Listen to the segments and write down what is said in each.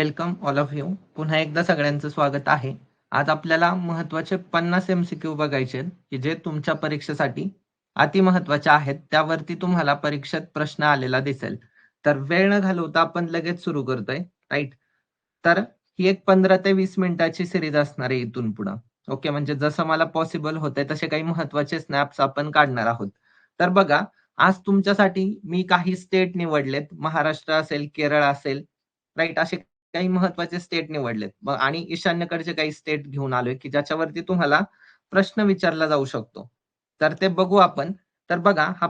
Welcome all of you. पुन्हा एकदा सगळ्यांचं स्वागत आहे. आज आपल्याला महत्त्वाचे पन्नास एमसीक्यू बघायचे की जे तुमच्या परीक्षेसाठी अति महत्त्वाचे आहेत. त्यावरती तुम्हाला परीक्षेत प्रश्न आलेला दिसेल. तर वेळ न घालवता आपण लगेच सुरू करतोय राईट तर ही एक पंधरा ते वीस मिनिटाची सिरीज असणार आहे इथून पुढं. ओके म्हणजे जसं मला पॉसिबल होतंय तसे काही महत्त्वाचे स्नॅप्स आपण काढणार आहोत. तर बघा आज तुमच्यासाठी मी काही स्टेट निवडलेत. महाराष्ट्र असेल केरळ असेल राईट असे काही महत्त्वाचे स्टेट निवडलेत. मग आणि ईशान्येकडचे काही स्टेट घेऊन आलोय की ज्याच्यावरती तुम्हाला प्रश्न विचारला जाऊ शकतो. तर ते बघू आपण. तर बघा हा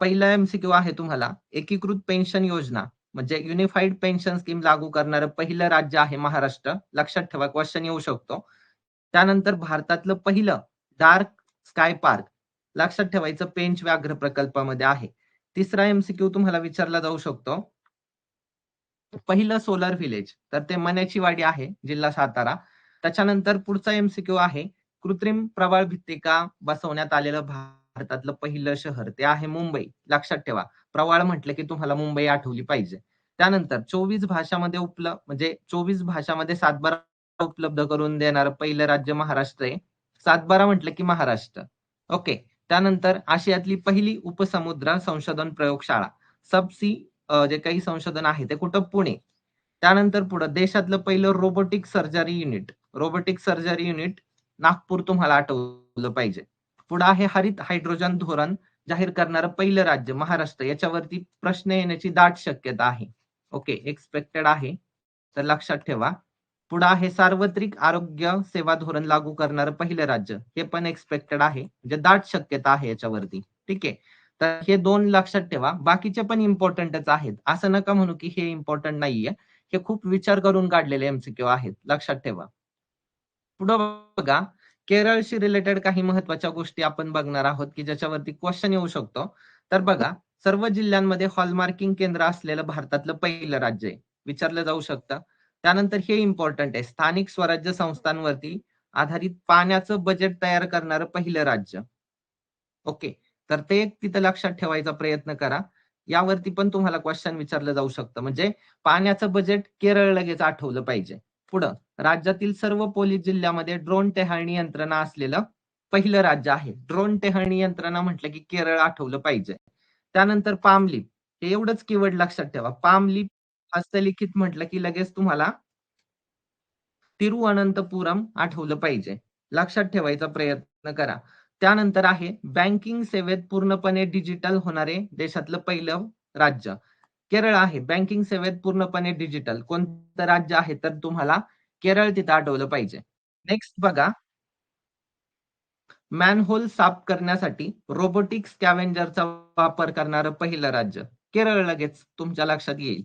पहिला एमसीक्यू आहे तुम्हाला. एकीकृत पेन्शन योजना म्हणजे युनिफाईड पेन्शन स्कीम लागू करणारं पहिलं राज्य आहे महाराष्ट्र. लक्षात ठेवा क्वेश्चन येऊ शकतो. त्यानंतर भारतातलं पहिलं डार्क स्काय पार्क लक्षात ठेवायचं पेंच व्याघ्र प्रकल्पामध्ये आहे. तिसरा एमसीक्यू तुम्हाला विचारला जाऊ शकतो. पहिलं सोलर व्हिलेज तर ते मण्याची वाडी आहे जिल्हा सातारा. त्याच्यानंतर पुढचा एमसीक्यू आहे. कृत्रिम प्रवाळ भित्तिका बसवण्यात आलेलं भारतातलं पहिलं शहर ते आहे मुंबई. लक्षात ठेवा प्रवाळ म्हटलं की तुम्हाला मुंबई आठवली पाहिजे. त्यानंतर चोवीस भाषामध्ये उपलब्ध म्हणजे चोवीस भाषामध्ये सातबारा उपलब्ध करून देणार पहिलं राज्य महाराष्ट्र आहे. सातबारा म्हटलं की महाराष्ट्र. ओके त्यानंतर आशियातली पहिली उपसमुद्र संशोधन प्रयोगशाळा सबसी जे काही संशोधन आहे ते कुठं? पुणे. त्यानंतर पुढं देशातलं पहिलं robotic surgery unit robotic surgery unit Nagpur तुम्हाला आठवलं पाहिजे. पुढं आहे हरित हायड्रोजन धोरण जाहीर करणारं पहिलं राज्य महाराष्ट्र. याच्यावरती प्रश्न येण्याची दाट शक्यता आहे. ओके एक्सपेक्टेड आहे. तर लक्षात ठेवा. पुढं आहे सार्वत्रिक आरोग्य सेवा धोरण लागू करणारं पहिलं राज्य. हे पण एक्सपेक्टेड आहे. म्हणजे दाट शक्यता आहे याच्यावरती. ठीक आहे. तर हे दोन लक्षात ठेवा. बाकीचे पण इम्पॉर्टंटच आहेत. असं नका म्हणू की हे इम्पॉर्टंट नाहीये. हे खूप विचार करून काढलेले एमसीक्यू आहेत. लक्षात ठेवा. पुढं बघा. केरळशी रिलेटेड काही महत्त्वाच्या गोष्टी आपण बघणार आहोत की ज्याच्यावरती क्वेश्चन येऊ शकतो. तर बघा. सर्व जिल्ह्यांमध्ये हॉलमार्किंग केंद्र असलेलं भारतातलं पहिलं राज्य आहे. विचारलं जाऊ शकतं. त्यानंतर हे इम्पॉर्टंट आहे. स्थानिक स्वराज्य संस्थांवरती आधारित पाण्याचं बजेट तयार करणारं पहिलं राज्य. ओके. तर ते तिथं लक्षात ठेवायचा प्रयत्न करा. यावरती पण तुम्हाला क्वेश्चन विचारलं जाऊ शकतं. म्हणजे पाण्याचं बजेट केरळ लगेच आठवलं पाहिजे. पुढं राज्यातील सर्व पोलीस जिल्ह्यामध्ये ड्रोन टेहाळणी यंत्रणा असलेलं पहिलं राज्य आहे. ड्रोन टेहाळणी यंत्रणा म्हटलं की केरळ आठवलं पाहिजे. त्यानंतर पामलीप हे एवढंच कीवर्ड लक्षात ठेवा. पामलीप हस्तलिखित म्हटलं की लगेच तुम्हाला तिरुअनंतपुरम आठवलं पाहिजे. लक्षात ठेवायचा प्रयत्न करा. त्यानंतर आहे बँकिंग सेवेत पूर्णपणे डिजिटल होणारे देशातलं पहिलं राज्य. केरळ आहे बँकिंग सेवेत पूर्णपणे डिजिटल कोणतं राज्य आहे तर तुम्हाला केरळ तिथं आठवलं पाहिजे. नेक्स्ट बघा. मॅनहोल साफ करण्यासाठी रोबोटिक स्कॅव्हेंजरचा वापर करणारं पहिलं राज्य. केरळ लगेच तुमच्या लक्षात येईल.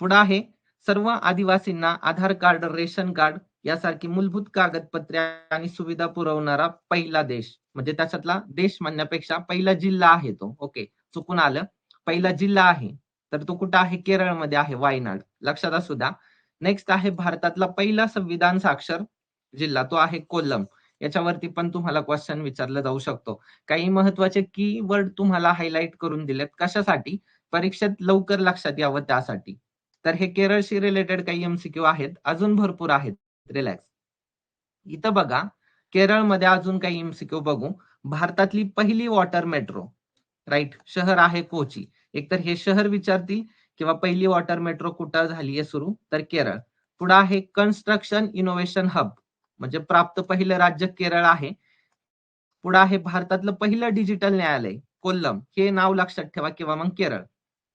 पुढे आहे सर्व आदिवासींना आधार कार्ड रेशन कार्ड यासारखी मूलभूत कागदपत्रे आणि सुविधा पुरवणारा पहिला देश. म्हणजे त्याच्यातला देश म्हणण्यापेक्षा पहिला जिल्हा आहे तो. ओके चुकून आलं. पहिला जिल्हा आहे. तर तो कुठं आहे? केरळमध्ये आहे वायनाड. लक्षात असू द्या. नेक्स्ट आहे भारतातला पहिला संविधान साक्षर जिल्हा. तो आहे कोल्लम. याच्यावरती पण तुम्हाला क्वेश्चन विचारलं जाऊ शकतो. काही महत्त्वाचे की वर्ड तुम्हाला हायलाइट करून दिलेत कशासाठी? परीक्षेत लवकर लक्षात यावं त्यासाठी. तर हे केरळशी रिलेटेड काही एमसीक्यू आहेत. अजून भरपूर आहेत. रिलॅक्स इथं बघा. केरळमध्ये अजून काही एमसीक्यू बघू. भारतातली पहिली वॉटर मेट्रो राईट शहर आहे कोची. एकतर हे शहर विचारतील किंवा पहिली वॉटर मेट्रो कुठं झाली आहे सुरू? तर केरळ. पुढे आहे कन्स्ट्रक्शन इनोव्हेशन हब म्हणजे प्राप्त पहिलं राज्य केरळ आहे. पुढे आहे भारतातलं पहिलं डिजिटल न्यायालय कोल्लम. हे नाव लक्षात ठेवा किंवा मग केरळ.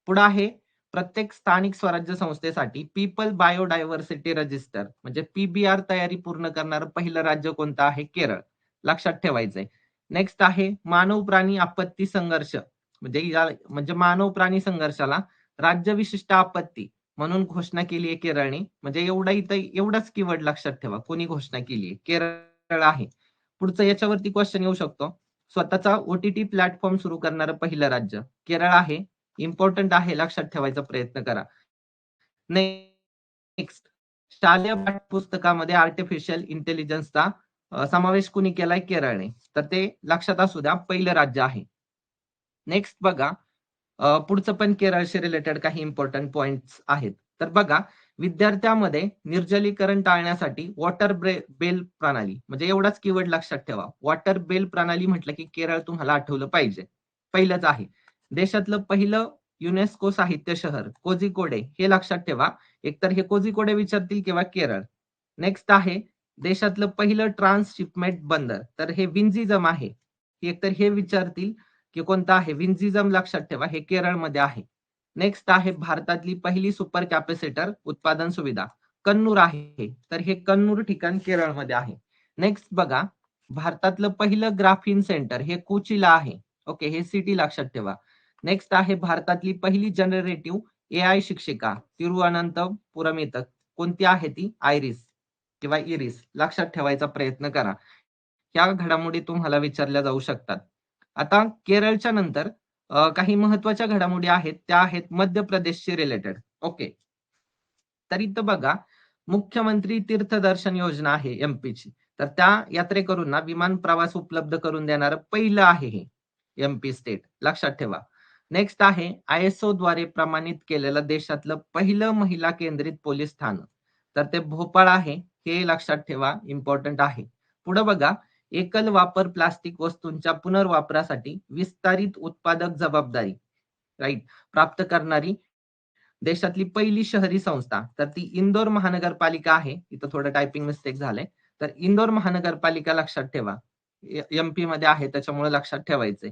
पुढे आहे प्रत्येक स्थानिक स्वराज्य संस्थेसाठी पीपल बायोडायव्हर्सिटी रजिस्टर म्हणजे पीबीआर तयारी पूर्ण करणारं पहिलं राज्य कोणतं आहे? केरळ. लक्षात ठेवायचंय. नेक्स्ट आहे मानव प्राणी आपत्ती संघर्ष. म्हणजे या म्हणजे मानव प्राणी संघर्षाला राज्य विशिष्ट आपत्ती म्हणून घोषणा केली आहे केरळने. म्हणजे एवढा इथं एवढाच कीवर्ड लक्षात ठेवा. कोणी घोषणा केली आहे? केरळ आहे. पुढचं याच्यावरती क्वेश्चन येऊ शकतो. स्वतःचा ओटीटी प्लॅटफॉर्म सुरू करणारं पहिलं राज्य केरळ आहे. इम्पॉर्टंट आहे लक्षात ठेवायचा प्रयत्न करा. नेक्स्ट शालेय पुस्तकामध्ये आर्टिफिशियल इंटेलिजन्सचा समावेश कुणी केलाय? केरळने. तर ते लक्षात असू द्या पहिलं राज्य आहे. नेक्स्ट बघा पुढचं पण केरळशी रिलेटेड काही इम्पॉर्टंट पॉइंट आहेत. तर बघा विद्यार्थ्यामध्ये निर्जलीकरण टाळण्यासाठी वॉटर बेल प्रणाली म्हणजे एवढाच कीवर्ड लक्षात ठेवा. वॉटर बेल प्रणाली म्हटलं की केरळ तुम्हाला आठवलं पाहिजे. पहिलंच आहे. देशातलं पहिलं युनेस्को साहित्य शहर कोझिकोडे हे लक्षात ठेवा. एकतर हे कोझिकोडे विचारतील किंवा केरळ. नेक्स्ट आहे देशातलं पहिलं ट्रान्सशिपमेंट बंदर. तर हे विंझिजम आहे. एकतर हे विचारतील की कोणतं आहे? विंझिजम लक्षात ठेवा हे केरळमध्ये आहे. नेक्स्ट आहे भारतातली पहिली सुपर कॅपॅसिटर उत्पादन सुविधा. कन्नूर आहे. तर हे कन्नूर ठिकाण केरळमध्ये आहे. नेक्स्ट बघा भारतातलं पहिलं ग्राफिन सेंटर हे कोचीला आहे. ओके हे सिटी लक्षात ठेवा. नेक्स्ट आहे भारतातली पहिली जनरेटिव्ह ए आय शिक्षिका तिरुअनंतपुरम येतात कोणती आहे ती? आयरिस किंवा इरिस लक्षात ठेवायचा प्रयत्न करा. ह्या घडामोडी तुम्हाला विचारल्या जाऊ शकतात. आता केरळच्या नंतर काही महत्त्वाच्या घडामोडी आहेत. त्या आहेत मध्य प्रदेशशी रिलेटेड ओके तर इथं बघा मुख्यमंत्री तीर्थदर्शन योजना आहे एमपीची तर त्या यात्रेकरूंना विमान प्रवास उपलब्ध करून देणार पहिलं आहे हे एमपी स्टेट लक्षात ठेवा. नेक्स्ट आहे आय एस ओ द्वारे प्रमाणित केलेलं देशातलं पहिलं महिला केंद्रित पोलीस स्थान तर ते भोपाळ आहे हे लक्षात ठेवा इम्पॉर्टंट आहे. पुढे बघा एकल वापर प्लास्टिक वस्तूंच्या पुनर्वापरासाठी विस्तारित उत्पादक जबाबदारी राईट प्राप्त करणारी देशातली पहिली शहरी संस्था. तर ती इंदोर महानगरपालिका आहे इथं थोडं टायपिंग मिस्टेक झालंय. तर इंदोर महानगरपालिका लक्षात ठेवा. एमपी मध्ये आहे त्याच्यामुळे लक्षात ठेवायचे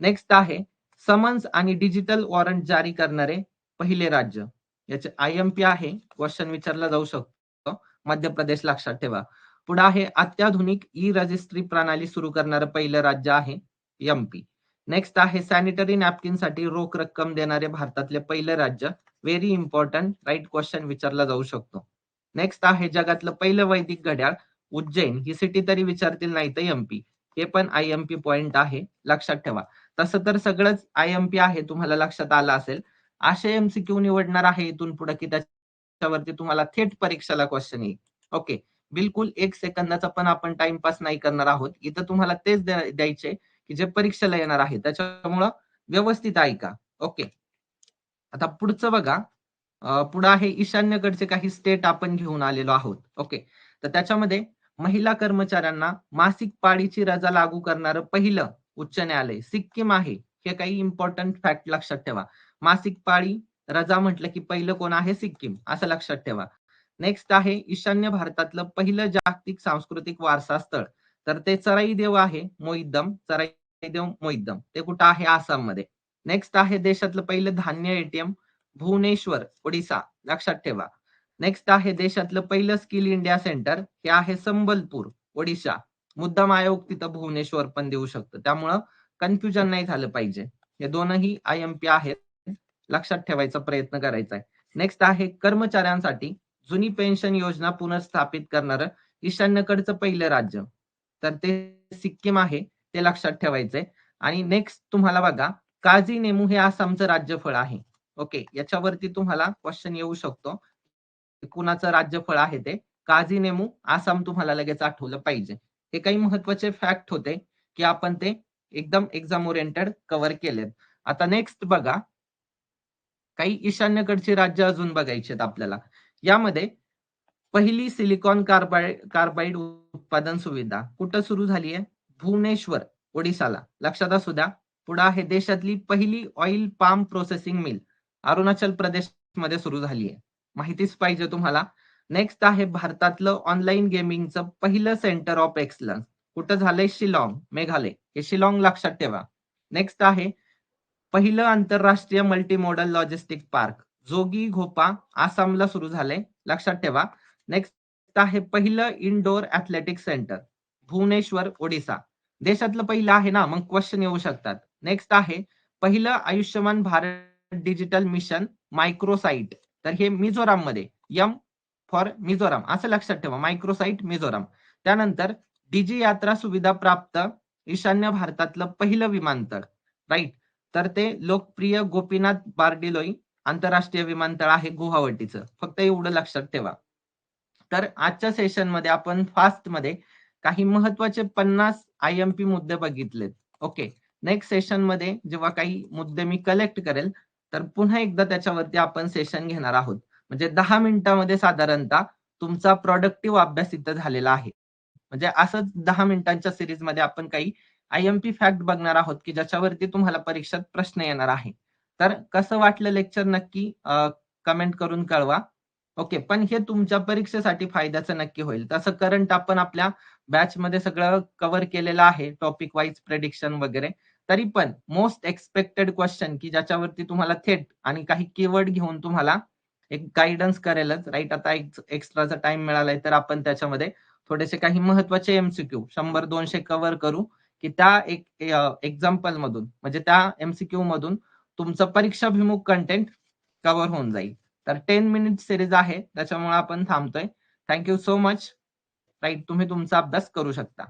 नेक्स्ट आहे समन्स आणि डिजिटल वॉरंट जारी करणारे पहिले राज्य. याचे आय एम पी आहे क्वेश्चन विचारला जाऊ शकतो. मध्य प्रदेश लक्षात ठेवा. पुढे आहे अत्याधुनिक ई रजिस्ट्री प्रणाली सुरू करणारं पहिलं राज्य आहे एमपी नेक्स्ट आहे सॅनिटरी नॅपकिनसाठी रोख रक्कम देणारे भारतातले पहिलं राज्य. व्हेरी इम्पॉर्टंट राईट क्वेश्चन विचारला जाऊ शकतो. नेक्स्ट आहे जगातलं पहिलं वैदिक घड्याळ उज्जैन. ही सिटी तरी विचारतील नाही तर एमपी हे पण आय एम पी पॉइंट आहे लक्षात ठेवा. तसं तर सगळंच आय एम पी आहे तुम्हाला लक्षात आलं असेल. असे एमसीक्यू निवडणार आहे इथून पुढे की त्याच्यावरती तुम्हाला थेट परीक्षेला क्वेश्चन येईल. ओके बिलकुल एक सेकंदाचा पण आपण टाइमपास नाही करणार आहोत. इथं तुम्हाला तेच द्यायचे की जे परीक्षेला येणार आहे. त्याच्यामुळं व्यवस्थित ऐका. ओके आता पुढचं बघा. पुढं आहे ईशान्यकडचे काही स्टेट आपण घेऊन आलेलो आहोत. ओके तर त्याच्यामध्ये महिला कर्मचाऱ्यांना मासिक पाळीची रजा लागू करणारं पहिलं उच्च न्यायालय सिक्कीम आहे. हे काही इम्पॉर्टंट फॅक्ट लक्षात ठेवा. मासिक पाळी रजा म्हटलं की पहिलं कोण आहे? सिक्कीम. असं लक्षात ठेवा. नेक्स्ट आहे ईशान्य भारतातलं पहिलं जागतिक सांस्कृतिक वारसा स्थळ. तर ते चराई देव आहे मोईदम चराई देव मोईदम ते कुठं आहे? आसाममध्ये नेक्स्ट आहे देशातलं पहिलं धान्य एटीएम भुवनेश्वर ओडिसा. लक्षात ठेवा. नेक्स्ट आहे देशातलं पहिलं स्किल इंडिया सेंटर हे आहे संबलपूर ओडिशा. मुद्दाम आयोग तिथं भुवनेश्वर पण देऊ शकतं. त्यामुळं कन्फ्युजन नाही झालं पाहिजे. हे दोनही आय एम पी आहेत. लक्षात ठेवायचा प्रयत्न करायचा आहे नेक्स्ट आहे कर्मचाऱ्यांसाठी. जुनी पेन्शन योजना पुनर्स्थापित करणारं ईशान्यकडचं पहिलं राज्य. तर ते सिक्कीम आहे ते लक्षात ठेवायचंय. आणि नेक्स्ट तुम्हाला बघा काझी नेमू हे आसामचं राज्यफळ आहे. ओके याच्यावरती तुम्हाला क्वेश्चन येऊ शकतो. कुणाचं राज्यफळ आहे ते? काझी नेमू आसाम तुम्हाला लगेच आठवलं पाहिजे. हे काही महत्त्वाचे फॅक्ट होते की आपण ते एकदम एक्झाम ओरिएंटेड कव्हर केलेत. आता नेक्स्ट बघा. काही ईशान्यकडची राज्य अजून बघायची आहेत आपल्याला. यामध्ये पहिली सिलिकॉन कार्बाइड कार्बाइड उत्पादन सुविधा कुठं सुरू झाली आहे? भुवनेश्वर ओडिशाला लक्षात असू द्या. पुढे आहे देशातली पहिली oil palm processing mill Arunachal प्रदेशमध्ये सुरू झाली आहे. माहितीच पाहिजे तुम्हाला. नेक्स्ट आहे भारतातलं ऑनलाईन गेमिंगचं पहिलं सेंटर ऑफ एक्सलन्स कुठं झालंय? शिलाँग मेघालय. हे शिलाँग लक्षात ठेवा. नेक्स्ट आहे पहिलं आंतरराष्ट्रीय multimodal logistic park Jogighopa आसामला सुरू झालंय. लक्षात ठेवा. नेक्स्ट आहे पहिलं indoor athletic centre Bhubaneswar Odisha. देशातलं पहिलं आहे ना? मग क्वेश्चन येऊ शकतात. नेक्स्ट आहे पहिलं Ayushman Bharat digital mission microsite तर हे मिझोराममध्ये यम फॉर मिझोराम असं लक्षात ठेवा मायक्रोसाईट मिझोराम. त्यानंतर डीजी यात्रा सुविधा प्राप्त ईशान्य भारतातलं पहिलं विमानतळ राईट तर ते लोकप्रिय गोपीनाथ बार्डिलोई आंतरराष्ट्रीय विमानतळ आहे गुवाहाटीचं. फक्त एवढं लक्षात ठेवा. तर आजच्या सेशनमध्ये आपण फास्टमध्ये काही महत्त्वाचे पन्नास आय एम पी मुद्दे बघितलेत. ओके नेक्स्ट सेशनमध्ये जेव्हा काही मुद्दे मी कलेक्ट करेल तर पुन्हा एकदा त्याच्यावरती आपण सेशन घेणार आहोत. म्हणजे दहा मिनिटांमध्ये साधारणतः तुमचा प्रॉडक्टिव्ह अभ्यास इथं झालेला आहे. म्हणजे असंच दहा मिनिटांच्या सिरीजमध्ये आपण काही आय एम पी फॅक्ट बघणार आहोत की ज्याच्यावरती तुम्हाला परीक्षेत प्रश्न येणार आहे. तर कसं वाटलं लेक्चर नक्की? कमेंट करून कळवा. ओके पण हे तुमच्या परीक्षेसाठी फायद्याचं नक्की होईल. तसं करंट आपण आपल्या बॅच मध्ये सगळं कव्हर केलेलं आहे टॉपिक वाईज प्रेडिक्शन वगैरे. तरी पण मोस्ट एक्सपेक्टेड क्वेश्चन की ज्याच्यावरती तुम्हाला थेट आणि काही कीवर्ड घेऊन तुम्हाला एक गायडन्स करेलच राईट आता एक एक्स्ट्राचा टाइम मिळालाय तर आपण त्याच्यामध्ये थोडेसे काही महत्त्वाचे एमसीक्यू शंभर दोनशे कव्हर करू की त्या एक एक्झाम्पल मधून म्हणजे त्या एमसीक्यू मधून तुमचं परीक्षाभिमुख कंटेंट कव्हर होऊन जाईल. तर टेन मिनिट सिरीज आहे त्याच्यामुळे आपण थांबतोय. Thank you so much right तुम्ही तुमचा अभ्यास करू शकता.